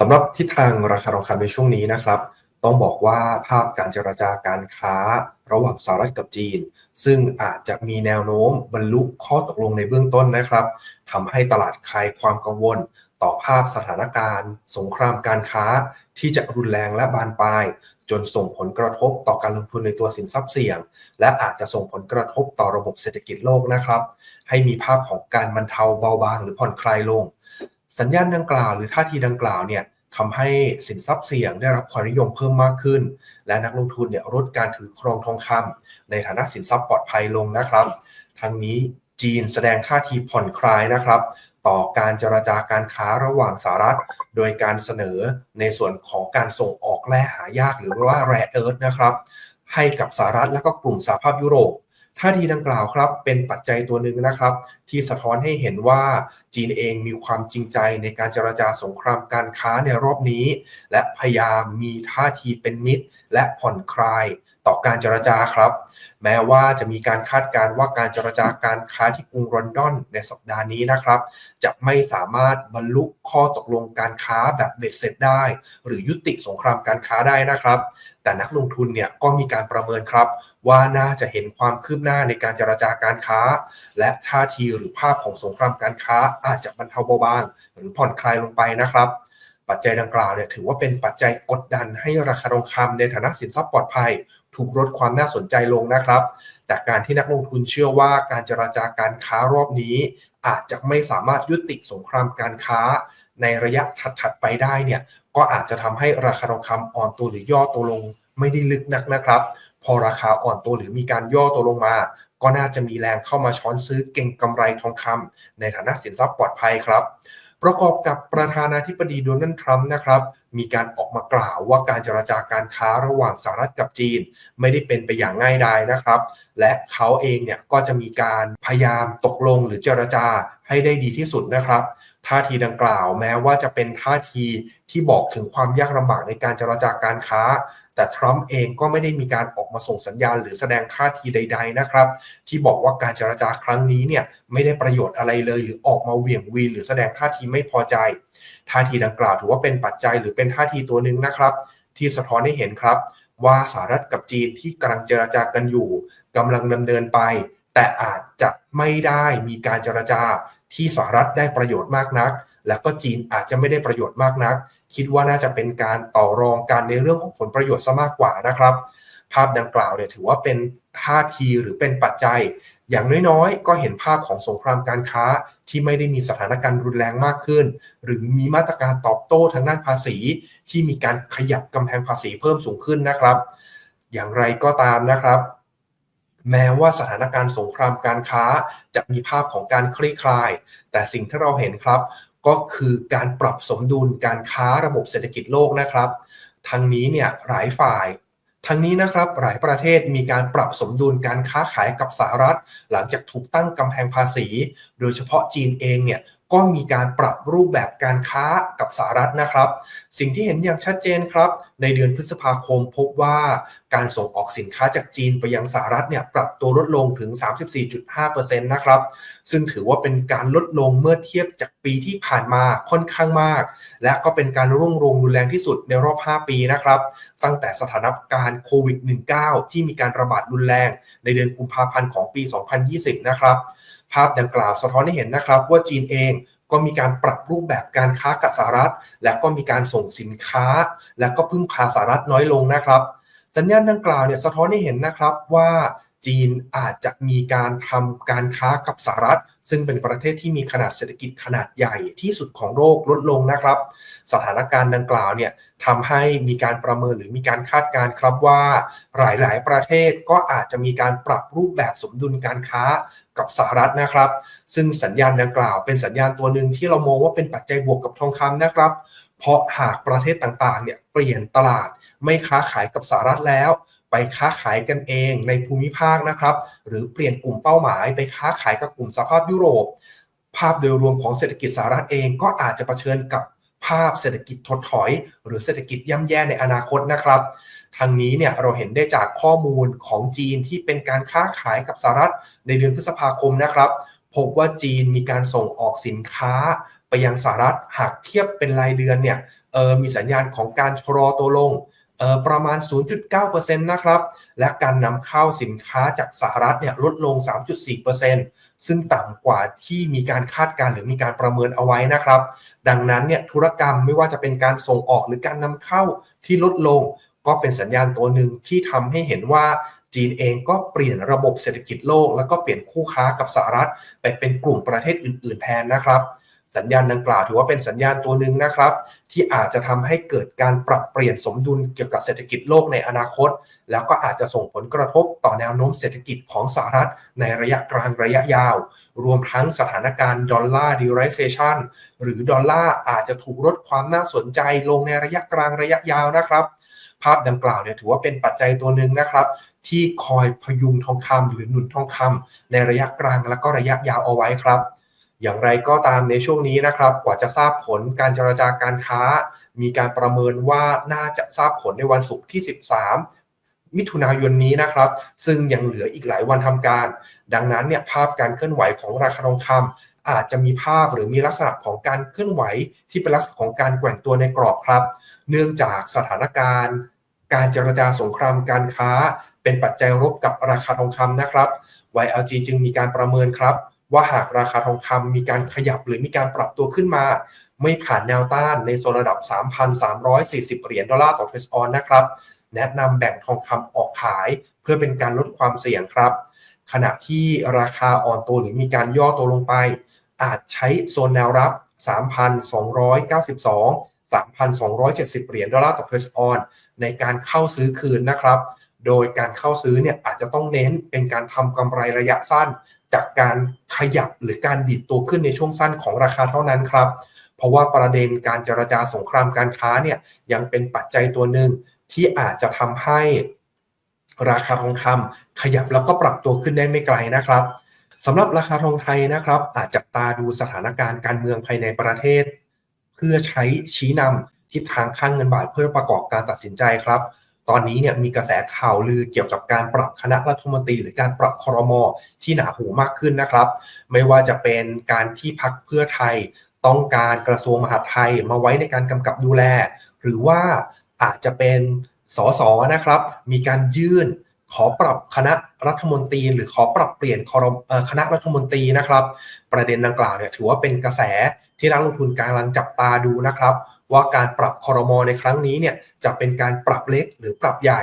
สำหรับทิศทางราคาทองคำในช่วงนี้นะครับ ต้องบอกว่าภาพการเจรจาการค้าระหว่างสหรัฐกับจีน ซึ่งอาจจะมีแนวโน้มบรรลุข้อตกลงในเบื้องต้นนะครับทำให้ตลาดคลายความกังวล ต่อภาพสถานการณ์ สงครามการค้าที่จะรุนแรงและบานปลาย จนส่งผลกระทบต่อการลงทุนในตัวสินทรัพย์เสี่ยง และอาจจะส่งผลกระทบต่อระบบเศรษฐกิจโลกนะครับ ให้มีภาพของการบรรเทาเบาบางหรือผ่อนคลายลง สัญญาณดังกล่าวหรือท่าทีดังกล่าวเนี่ยทำให้สินทรัพย์เสี่ยงได้รับความนิยมเพิ่มมากขึ้น และนักลงทุนเนี่ยลดการถือครองทองคำในฐานะสินทรัพย์ปลอดภัยลงนะครับทั้งนี้จีนแสดงท่าทีผ่อนคลายนะครับ ต่อการเจรจาการค้าระหว่างสหรัฐ โดยการเสนอในส่วนของการส่งออกแร่หายากหรือว่าแร่เอิร์ธนะครับ ให้กับสหรัฐและก็กลุ่มสหภาพยุโรป ท่าทีดังกล่าวครับเป็นปัจจัยตัวหนึ่งนะครับ ที่สะท้อนให้เห็นว่าจีนเองมีความจริงใจในการเจรจาสงครามการค้าในรอบนี้ และพยายามมีท่าทีเป็นมิตร และผ่อนคลาย ต่อการเจรจาครับ แม้ว่าจะมีการคาดการณ์ว่าการเจรจาการค้าที่กรุงลอนดอนในสัปดาห์นี้นะครับ จะไม่สามารถบรรลุข้อตกลงการค้าแบบเบ็ดเสร็จได้ หรือยุติสงครามการค้าได้นะครับ แต่นักลงทุนเนี่ยก็มีการประเมินครับ ว่าน่าจะเห็นความคืบหน้าในการเจรจาการค้า และท่าทีหรือภาพของสงครามการค้าอาจจะบรรเทาเบาบางหรือผ่อนคลายลงไปนะครับ ปัจจัยดังกล่าวเนี่ยถือว่าเป็นปัจจัยกดดันให้ราคาทองคำในฐานะสินทรัพย์ปลอดภัย ถูกลดความน่าสนใจลงนะครับ แต่การที่นักลงทุนเชื่อว่าการเจราจาการค้ารอบนี้ อาจจะไม่สามารถยุติสงครามการค้า ในระยะถัดๆไปได้เนี่ยก็อาจจะทำให้ราคาทองคำอ่อนตัวหรือย่อตัวลงไม่ได้ลึกนักนะครับ พอราคาอ่อนตัวหรือมีการย่อตัวลงมา ก็น่าจะมีแรงเข้ามาช้อนซื้อเก่งกำไรทองคำในฐานะสินทรัพย์ปลอดภัยครับ ประกอบกับประธานาธิบดีโดนัลด์ทรัมป์นะครับมีการออกมากล่าวว่าการเจรจาการค้าระหว่างสหรัฐกับจีน ไม่ได้เป็นไปอย่างง่ายดายนะครับ และเขาเองเนี่ยก็จะมีการพยายามตกลงหรือเจรจาให้ได้ดีที่สุดนะครับ ท่าทีดังกล่าว แม้ว่าจะเป็นท่าทีที่บอกถึงความยากลำบากในการเจรจาการค้า แต่ทรัมป์เองก็ไม่ได้มีการออกมาส่งสัญญาณ หรือแสดงท่าทีใด ๆนะครับ ที่บอกว่าการเจรจาครั้งนี้เนี่ยไม่ได้ประโยชน์อะไรเลย หรือออกมาเหวี่ยงวีหรือแสดงท่าทีไม่พอใจ ท่าทีดังกล่าวถือว่าเป็นปัจจัยหรือเป็นท่าทีตัวหนึ่งนะครับ ที่สะท้อนให้เห็นครับ ว่าสหรัฐกับจีนที่กำลังเจรจากันอยู่กำลังดำเนินไปแต่อาจจะไม่ได้มีการเจรจา ที่สหรัฐได้ประโยชน์มากนัก และก็จีนอาจจะไม่ได้ประโยชน์มากนัก คิดว่าน่าจะเป็นการต่อรองกันในเรื่องของผลประโยชน์ซะมากกว่านะครับ ภาพดังกล่าวเนี่ยถือว่าเป็นท่าทีหรือเป็นปัจจัย อย่างน้อยๆ ก็เห็นภาพของสงครามการค้าที่ไม่ได้มีสถานการณ์รุนแรงมากขึ้น หรือมีมาตรการตอบโต้ทางด้านภาษี ที่มีการขยับกำแพงภาษีเพิ่มสูงขึ้นนะครับ อย่างไรก็ตามนะครับ แม้ว่าสถานการณ์สงครามการค้าจะมีภาพของการคลี่คลาย แต่สิ่งที่เราเห็นครับ ก็คือการปรับสมดุลการค้าระบบเศรษฐกิจโลกนะครับทั้งนี้เนี่ยหลายฝ่ายทั้งนี้นะครับหลายประเทศมีการปรับสมดุลการค้าขายกับสหรัฐ หลังจากถูกตั้งกำแพงภาษี โดยเฉพาะจีนเองเนี่ย ก็มีการปรับรูปแบบการค้ากับสหรัฐนะครับ สิ่งที่เห็นอย่างชัดเจนครับ ในเดือนพฤษภาคมพบว่าการส่งออกสินค้าจากจีนไปยังสหรัฐเนี่ยปรับตัวลดลงถึง 34.5%นะครับ ซึ่งถือว่าเป็นการลดลงเมื่อเทียบจากปีที่ผ่านมาค่อนข้างมาก และก็เป็นการร่วงโรงรุนแรงที่สุดในรอบ 5 ปีนะครับ ตั้งแต่สถานการณ์โควิด -19 ที่มีการระบาดรุนแรงในเดือนกุมภาพันธ์ของปี 2020 นะครับ ภาพดังกล่าวสะท้อนให้เห็นนะครับว่าจีนเองก็มีการปรับรูปแบบการค้ากับสหรัฐ และก็มีการส่งสินค้า และก็พึ่งพาสหรัฐน้อยลงนะครับ สัญญาณดังกล่าวเนี่ยสะท้อนให้เห็นนะครับว่าจีนอาจจะมีการทำการค้ากับสหรัฐ ซึ่งเป็นประเทศที่มีขนาดเศรษฐกิจขนาดใหญ่ที่สุดของโลกลดลงนะครับ สถานการณ์ดังกล่าวเนี่ยทำให้มีการประเมินหรือมีการคาดการณ์ครับว่า หลายๆ ประเทศก็อาจจะมีการปรับรูปแบบสมดุลการค้ากับสหรัฐนะครับ ซึ่งสัญญาณดังกล่าว เป็นสัญญาณตัวหนึ่งที่เรามองว่าเป็นปัจจัยบวกกับทองคำนะครับ เพราะหากประเทศต่างๆเนี่ยเปลี่ยนตลาดไม่ค้าขายกับสหรัฐแล้ว ไปค้าขายกันเองในภูมิภาคนะครับ หรือเปลี่ยนกลุ่มเป้าหมาย ไปค้าขายกับกลุ่มสภาพยุโรป ภาพโดยรวมของเศรษฐกิจสหรัฐเองก็อาจจะะเผชิญกับภาพเศรษฐกิจถดถอย หรือเศรษฐกิจย่ำแย่ในอนาคตนะครับทางนี้เนี่ยเราเห็นได้จากข้อมูลของจีนที่เป็นการค้าขายกับสหรัฐในเดือนพฤษภาคมนะครับ พบว่าจีนมีการส่งออกสินค้าไปยังสหรัฐหากเทียบเป็นรายเดือนเนี่ยออมีสัญญาณของการชะลอตัวลง ประมาณ 0.9%นะครับ และการนำเข้าสินค้าจากสหรัฐเนี่ยลดลง 3.4%ซึ่งต่ำกว่าที่มีการคาดการหรือมีการประเมินเอาไว้นะครับ ดังนั้นเนี่ยธุรกรรมไม่ว่าจะเป็นการส่งออกหรือการนำเข้าที่ลดลง ก็เป็นสัญญาณตัวหนึ่งที่ทำให้เห็นว่าจีนเองก็เปลี่ยนระบบเศรษฐกิจโลก แล้วก็เปลี่ยนคู่ค้ากับสหรัฐ ไปเป็นกลุ่มประเทศอื่น ๆ แทนนะครับ สัญญาณดังกล่าวถือว่าเป็นสัญญาณตัวหนึ่งนะครับ ที่อาจจะทำให้เกิดการปรับเปลี่ยนสมดุลเกี่ยวกับเศรษฐกิจโลกในอนาคต แล้วก็อาจจะส่งผลกระทบต่อแนวโน้มเศรษฐกิจของสหรัฐในระยะกลางระยะยาว รวมทั้งสถานการณ์ดอลลาร์ดิเรเซชันหรือดอลลาร์อาจจะถูกลดความน่าสนใจลงในระยะกลางระยะยาวนะครับภาพดังกล่าวเนี่ยถือว่าเป็นปัจจัยตัวหนึ่งนะครับ ที่คอยพยุงทองคำหรือหนุนทองคำในระยะกลางและก็ระยะยาวเอาไว้ครับ อย่างไรก็ตามในช่วงนี้นะครับ กว่าจะทราบผลการเจรจาการค้า มีการประเมินว่าน่าจะทราบผลในวันศุกร์ที่ 13 มิถุนายนนี้นะครับ ซึ่งยังเหลืออีกหลายวันทำการ ดังนั้นเนี่ยภาพการเคลื่อนไหวของราคาทองคำอาจจะมีภาพหรือมีลักษณะของการเคลื่อนไหวที่เป็นลักษณะของการแกว่งตัวในกรอบครับ เนื่องจากสถานการณ์ การเจรจาสงครามการค้า เป็นปัจจัยรบกับราคาทองคำนะครับ YLG จึงมีการประเมินครับ ว่าหากราคาทองคำมีการขยับหรือมีการปรับตัวขึ้นมา ไม่ผ่านแนวต้านในโซนระดับ 3,340 เหรียญดอลลาร์ต่อเทสออนนะครับ แนะนำแบ่งทองคำออกขายเพื่อเป็นการลดความเสี่ยงครับ ขณะที่ราคาอ่อนตัวหรือมีการย่อตัวลงไป อาจใช้โซนแนวรับ 3,292 3,270 เหรียญดอลลาร์ต่อเทสออนในการเข้าซื้อคืนนะครับ โดยการเข้าซื้อเนี่ยอาจจะต้องเน้นเป็นการทำกำไรระยะสั้น จากการขยับหรือการดีดตัวขึ้นในช่วงสั้นของราคาเท่านั้นครับ เพราะว่าประเด็นการเจรจาสงครามการค้าเนี่ยยังเป็นปัจจัยตัวหนึ่งที่อาจจะทำให้ราคาทองคำขยับแล้วก็ปรับตัวขึ้นได้ไม่ไกลนะครับสำหรับราคาทองไทยนะครับ อาจจับตาดูสถานการณ์การเมืองภายในประเทศ เพื่อใช้ชี้นำทิศทางข้างเงินบาทเพื่อประกอบการตัดสินใจครับ ตอนนี้เนี่ยมีกระแสข่าวลือเกี่ยวกับการปรับคณะรัฐมนตรีหรือการปรับครมที่หนาหูมากขึ้นนะครับ ไม่ว่าจะเป็นการที่พักเพื่อไทย ต้องการกระทรวงมหาดไทยมาไว้ในการกำกับดูแล หรือว่าอาจจะเป็นสสนะครับ มีการยื่นขอปรับคณะรัฐมนตรี หรือขอปรับเปลี่ยนคณะรัฐมนตรีนะครับ ประเด็นดังกล่าวเนี่ยถือว่าเป็นกระแสที่นักลงทุนกำลังจับตาดูนะครับ ว่าการปรับคอรมอในครั้งนี้เนี่ยจะเป็นการปรับเล็กหรือปรับใหญ่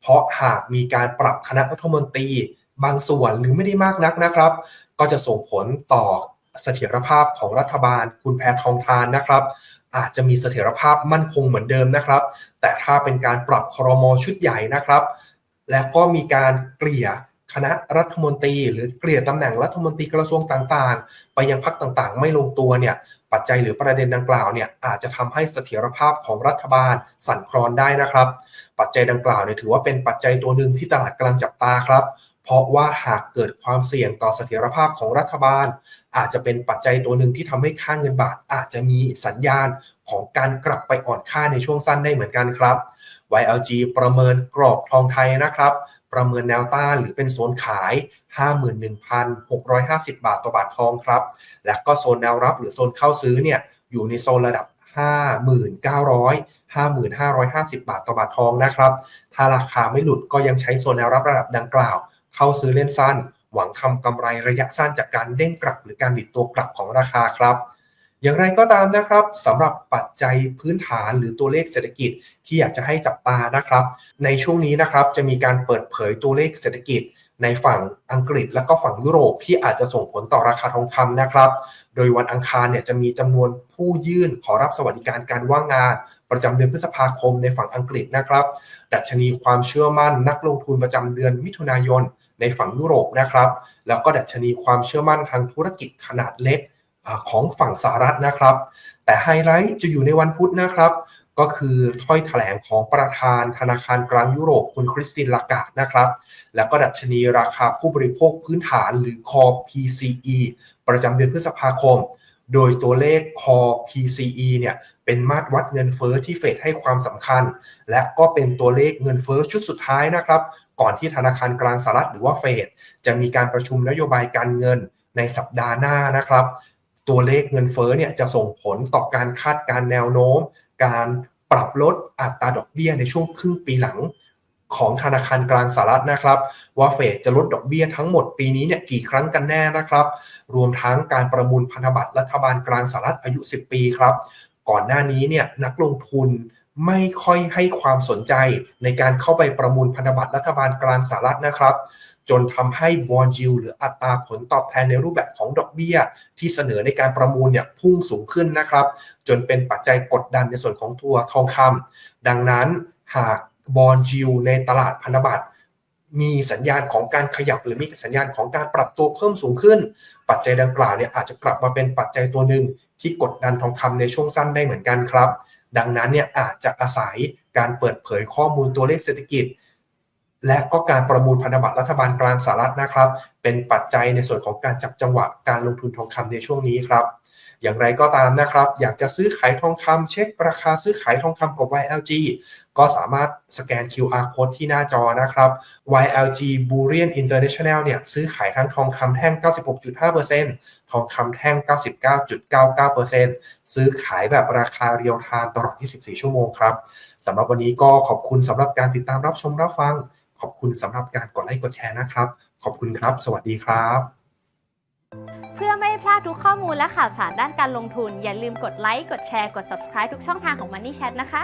เพราะหากมีการปรับคณะรัฐมนตรี บางส่วนหรือไม่ได้มากนักนะครับ ก็จะส่งผลต่อเสถียรภาพของรัฐบาลคุณแพทองทานนะครับ อาจจะมีเสถียรภาพมั่นคงเหมือนเดิมนะครับ แต่ถ้าเป็นการปรับคอรมอชุดใหญ่นะครับ และก็มีการเกลี่ย คณะรัฐมนตรี หรือเกลี่ยตำแหน่งรัฐมนตรีกระทรวงต่างๆ ไปยังพักต่างๆ ไม่ลงตัวเนี่ยปัจจัยหรือประเด็นดังกล่าวเนี่ยอาจจะทำให้เสถียรภาพของรัฐบาลสั่นคลอนได้นะครับ ปัจจัยดังกล่าวเนี่ยถือว่าเป็นปัจจัยตัวหนึ่งที่ตลาดกำลังจับตาครับเพราะว่าหากเกิดความเสี่ยงต่อเสถียรภาพของรัฐบาล อาจจะเป็นปัจจัยตัวหนึ่งที่ทำให้ค่าเงินบาทอาจจะมีสัญญาณของการกลับไปอ่อนค่าในช่วงสั้นได้เหมือนกันครับ YLG ประเมินกรอบทองไทยนะครับ ประเมินแนวต้านหรือเป็นโซนขาย 51,650 บาทต่อบาททองครับ และก็โซนแนวรับหรือโซนเข้าซื้อเนี่ยอยู่ในโซนระดับ 5,900 5,550 บาทต่อบาททองนะครับ ถ้าราคาไม่หลุดก็ยังใช้โซนแนวรับระดับดังกล่าว เข้าซื้อเล่นสั้น หวังทำกำไรระยะสั้นจากการเด้งกลับหรือการดิดตัวกลับของราคาครับ อย่างไรก็ตามนะครับสำหรับปัจจัยพื้นฐานหรือตัวเลขเศรษฐกิจที่อยากจะให้จับตานะครับ ในช่วงนี้นะครับจะมีการเปิดเผยตัวเลขเศรษฐกิจในฝั่งอังกฤษและก็ฝั่งยุโรปที่อาจจะส่งผลต่อราคาทองคำนะครับ โดยวันอังคารเนี่ยจะมีจำนวนผู้ยื่นขอรับสวัสดิการการว่างงาน ประจำเดือนพฤษภาคมในฝั่งอังกฤษนะครับ ดัชนีความเชื่อมั่นนักลงทุนประจำเดือนมิถุนายนในฝั่งยุโรปนะครับ แล้วก็ดัชนีความเชื่อมั่นทางธุรกิจขนาดเล็ก ของฝั่งสหรัฐนะครับ แต่ไฮไลท์จะอยู่ในวันพุธนะครับ ก็คือถ้อยแถลงของประธานธนาคารกลางยุโรปคุณคริสตินลากาดนะครับ แล้วก็ดัชนีราคาผู้บริโภคพื้นฐานหรือ Core PCE ประจำเดือนพฤษภาคม โดยตัวเลข Core PCE เนี่ยเป็นมาตรวัดเงินเฟอ้อที่เฟดให้ความสำคัญ และก็เป็นตัวเลขเงินเฟอ้อชุดสุดท้ายนะครับ ก่อนที่ธนาคารกลางสหรัฐหรือว่าเฟดจะมีการประชุมนโยบายการเงินในสัปดาห์หน้านะครับ ตัวเลขเงินเฟ้อเนี่ยจะส่งผลต่อการคาดการแนวโน้ม การปรับลดอัตราดอกเบี้ยในช่วงครึ่งปีหลังของธนาคารกลางสหรัฐนะครับ ว่าเฟดจะลดดอกเบี้ยทั้งหมดปีนี้เนี่ยกี่ครั้งกันแน่นะครับ รวมทั้งการประมูลพันธบัตรรัฐบาลกลางสหรัฐอายุ 10 ปีครับ ก่อนหน้านี้เนี่ยนักลงทุนไม่ค่อยให้ความสนใจในการเข้าไปประมูลพันธบัตรรัฐบาลกลางสหรัฐนะครับ จนทำให้บอลจิวหรืออัตราผลตอบแทนในรูปแบบของดอกเบี้ย ที่เสนอในการประมูลเนี่ยพุ่งสูงขึ้นนะครับ จนเป็นปัจจัยกดดันในส่วนของตัวทองคำดังนั้นหากบอลจิวในตลาดพันธบัตรมีสัญญาณของการขยับหรือมีสัญญาณของการปรับตัวเพิ่มสูงขึ้น ปัจจัยดังกล่าวเนี่ยอาจจะกลับมาเป็นปัจจัยตัวหนึ่งที่กดดันทองคำในช่วงสั้นได้เหมือนกันครับ ดังนั้นเนี่ยอาจจะอาศัยการเปิดเผยข้อมูลตัวเลขเศรษฐกิจ และก็การประมูลพันธบัตรรัฐบาลกลางสหรัฐนะครับ เป็นปัจจัยในส่วนของการจับจังหวะการลงทุนทองคำในช่วงนี้ครับอย่างไรก็ตามนะครับ อยากจะซื้อขายทองคำเช็คราคาซื้อขายทองคำกับ YLG ก็สามารถสแกน QR code ที่หน้าจอนะครับ YLG Bullion International เนี่ยซื้อขายทั้งทองคำแท่ง 96.5%ทองคำแท่ง 99.99%ซื้อขายแบบราคาเรียลไทม์ตลอด 24 ชั่วโมงครับสำหรับวันนี้ก็ขอบคุณสำหรับการติดตามรับชมรับฟัง ขอบคุณสำหรับการกดไลค์กดแชร์นะครับ ขอบคุณครับ สวัสดีครับ เพื่อไม่ให้พลาดทุกข้อมูลและข่าวสารด้านการลงทุน อย่าลืมกดไลค์กดแชร์กด subscribe ทุกช่องทางของ Money Chat นะคะ